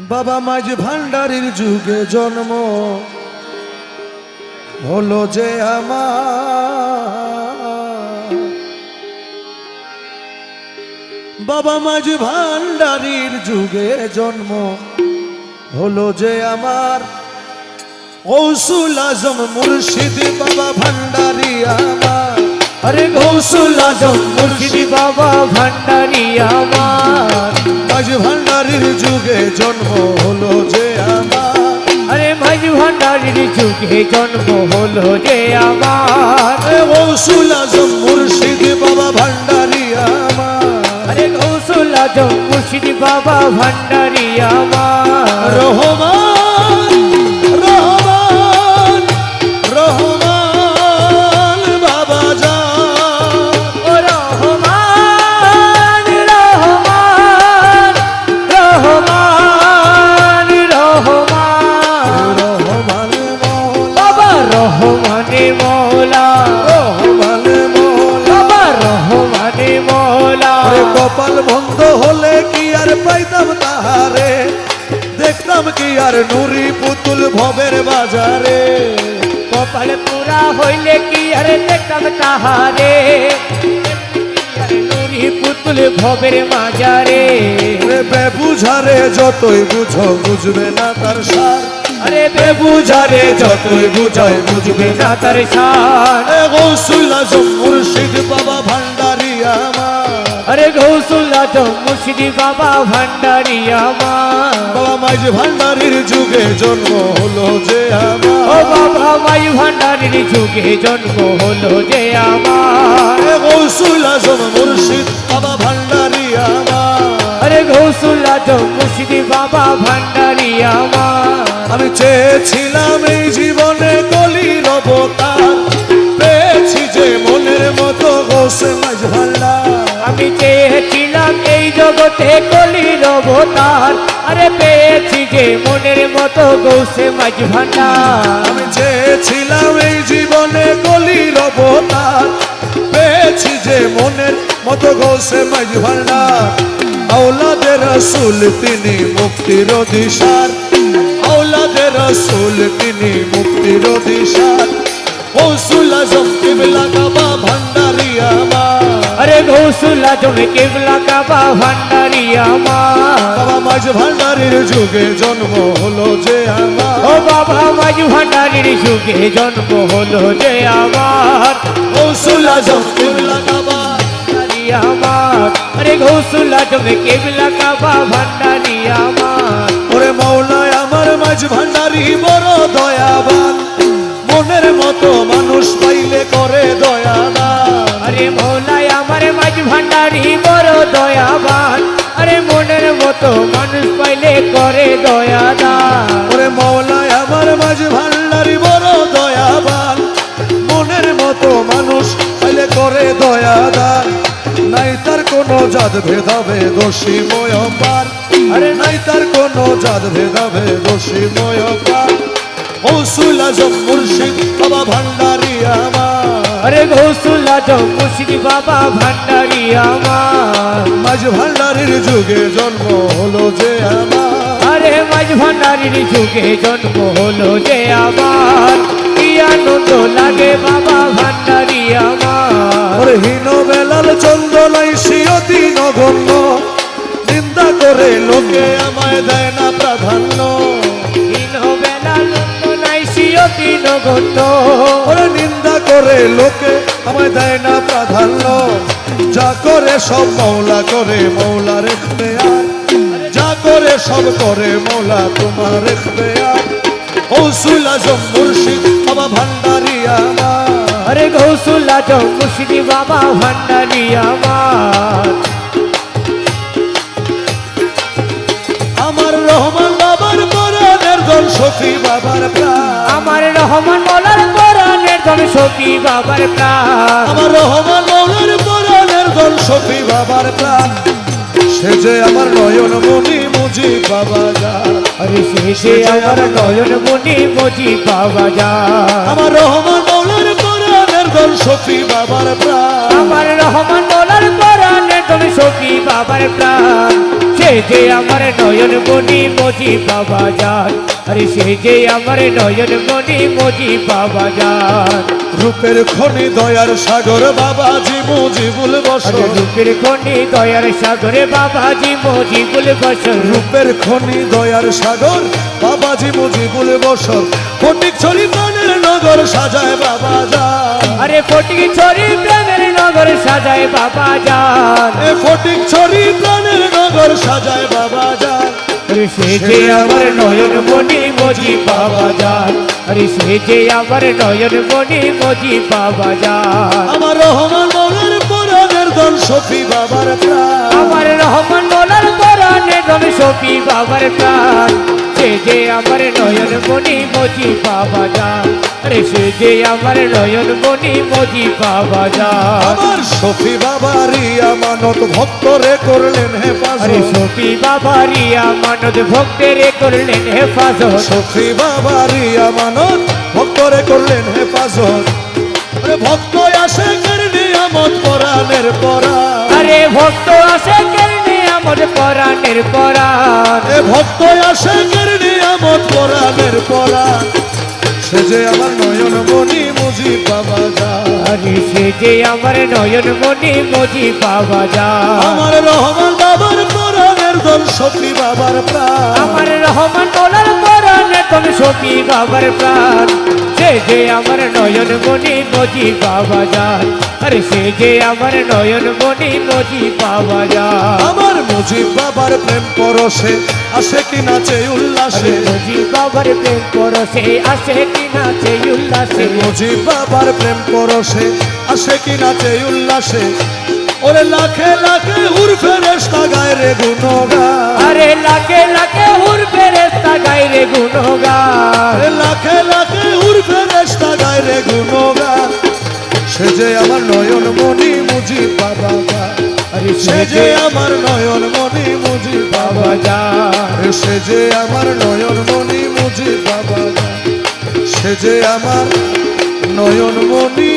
বাবা মাঝ ভান্ডারির যুগে জন্ম হলো যে আমার। বাবা মাঝ ভান্ডারির যুগে জন্ম হলো যে আমার। কৌশুল আজম মুর্শিদ বাবা ভান্ডারি আমার। আরে গৌসুল আজম মুর্শিদ বাবা ভান্ডারি আমার। মাঝ ভান্ডারির যুগে জন্ম হলো যে আমার। আরে ভাই ভান্ডারির যুগে জন্ম হলো যে আমার। কৌশুল আজম মুর্শিদ বাবা ভান্ডারি আমার। আরে গৌসুল আজম মুর্শিদ বাবা ভান্ডারি আমার। রহমান কপাল বন্ধ হলে কি আর পাইতাম তাহারে? দেখতাম কি আর নুরি পুতুল ভবের বাজারে। কপাল পুরা হইলে কি আর দেখতাম তাহারে? নুরি পুতুল ভবের মাজারে রে যতই বুঝো বুঝবে না তার সার। আরে বেবুঝারে যতই বুঝাই বুঝবে না তার এ গৌসুল আজম মুর্শিদ বাবা ভান্ডারি আমার। আরে গৌসুল্লাহ তো মুর্শিদি বাবা ভান্ডারি আমার। বাবা মাঝ ভান্ডারির যুগে জন্ম হলো যে ও আমার বাবা মাই ভান্ডারির যুগে জন্ম হলো যে আমার। গৌসুল আজম মুর্শিদ বাবা ভান্ডারি আমার। আরে গৌসুল্লাহ তো মুর্শিদি বাবা ভান্ডারি আমার। আমি চেয়েছিলাম এই জীবনে কলির অবতার। জগতে কলির অবতার। আরে পেয়েছি যে মনের মতো গৌসে মাঝ ভান্ডার। আমি চেয়েছিলাম এই জীবনে গলির অবতার। পেয়েছি যে মনের মতো গোসে মাঝ ভান্ডার। আওলাদের রসুল, তিনি মুক্তির দিশার আওলাদের রসুল, তিনি মুক্তির দিশার কৌশুল আজম কিবলা কাবা ভান্ডারি আমার। গৌসুল্লাহ তুমি কেবলা কাবা ভান্ডারি আমার। বাবা মাঝ ভান্ডারির যুগে জন্ম হলো যে আমার। ও বাবা মাঝ ভান্ডারির যুগে জন্ম হলো যে আমার। কৌশুল আজম কিবলা কাবা ভান্ডারি আমার। আরে গৌসুল্লাহ তুমি কেবলা কাবা ভান্ডারি আমার। ওরে মৌলায় আমার মাঝ ভান্ডারি বড় মানুষ পাইলে করে দয়াদান। ওরে মৌলায় আমার মাঝ ভান্ডারি বড় দয়াবান। মনের মতো মানুষ পাইলে করে দয়াদান। নাই তার কোনো জাত ভেদাবে দোষী ময়পার আরে নাই তার কোনো জাত ভেদাবে দোষী ময়পার কৌশুল আজম মুর্শিদ, বাবা ভান্ডারি আমার। আরে গৌসুল্লাহ তো মুর্শিদি বাবা ভান্ডারি আমার। মাঝ ভান্ডারির যুগে জন্ম হলো যে আমার। আরে মাঝ ভান্ডারির যুগে জন্ম হলো যে আমার। কি আনন্দ লাগে বাবা ভান্ডারি আমার। হীন বেলাল চন্দনাই সিয়তি নগণ্য। নিন্দা করে লোকে আমায় দেয় না প্রাধান্য। দিন বেলা লন্দ নাই সিয়তি নগণ্য। নিন্দা করে লোকে আমায় দেয় না প্রাধান্য। যা করে সব মৌলা করে মৌলা রেখবে আর যা করে সব করে মৌলা তোমার রেখবে আর কৌশুল আজম মুর্শিদ বাবা ভান্ডারি আমার। আরে মুর্শিদি বাবা ভান্ডারি আমার। আমার রহমান বাবার পরাণের দল বাবার প্রাণ। সখী বাবার প্রাণ। আমার রহমান মৌলার পরাণের দল সফি বাবার প্রাণ। সে যে আমার নয়ন মনি মুজি বাবা যা আরে শেষে আমার নয়ন মনি মুজি বাবা যা আমার রহমান মৌলার পরাণের দল সফি বাবার প্রাণ। আমার রহমান যে আমার নয়ন মনি মজি বাবা যান আরে সে যে আমার নয়ন মনি মজি বাবা যান রূপের খনি দয়ার সাগর বাবাজি মুজিবুল আরে বসর রূপের খনি দয়ার সাগরে বাবাজি মজিবুল বসর। রূপের খনি দয়ার সাগর বাবা বাবাজি মুজিবুল বসর। ফটিক ছড়ি প্রাণের নগর সাজায় বাবা যান আরে ফটিক ছড়ি নগর সাজায় বাবা যান। এ ফটিক ছড়ি প্রাণের নগর সাজায় বাবা যান। আরে সে যে আমার নয়ন মনি মজি বাবা যান। আরে সে যে আমার নয়ন মনি মজি বাবা যান। আমার রহমান মনের পরাণের দন সফি বাবার প্রাণ আমার রহমান মোলার পরাণে ধন সফি বাবার প্রাণ। সে যে আমার নয়ন মনি মজি বাবা যান। আরে সে যে আমার নয়ন মনি মজি বাবা যান। আমার সফি বাবারই আমানত ভক্তরে করলেন হে আরে পাশে সফি বাবারিয়া মানদ ভক্তের করলেন হেফাজত। সফি বাবারই আমানত ভক্তরে করলেন হে আরে ভক্ত আসে কেরনি আমত পরাণের পরা আরে ভক্ত আসে আমার পরাণের পরাণ। এ ভক্ত আসে কেরনি আমার পরাণের পরাণ। সে যে আমার নয়ন মনি মুজি পাবা যা আরে সে যে আমার নয়ন মনি মুজি পাওয়া যায়। আমার রহমান বাবার দল সফি বাবার প্রাণ। আমার রহমান মোলার পরাণে তুমি সফি বাবার প্রাণ। সে যে আমার নয়ন মনি মজি বাবা যান আরে সে যে আমার নয়ন মনি মজি বাবা যান আমার মুজিব বাবার প্রেম পরশে আসে কি নাচে উল্লাসে? মজি বাবার প্রেম পরশে আসে কি নাচে উল্লাসে? মুজিব বাবার প্রেম পরশে আসে কি নাচে উল্লাসে? ওরে লাখে লাখে হুর ফেরেস্তা গায় রে গুণগান আরে লাখে লাখে হুর ফেরেস্তা গাইরে গুণগান আরে লাখে লাখে হুর ফেরেস্তা গায় রে গুণগান সে যে আমার নয়ন মনি মুজিব বাবা। আরে সে যে আমার নয়ন মনি মুজিব বাবা যান সে যে আমার নয়ন মনি মুজিব বাবা। সে যে আমার নয়ন মনি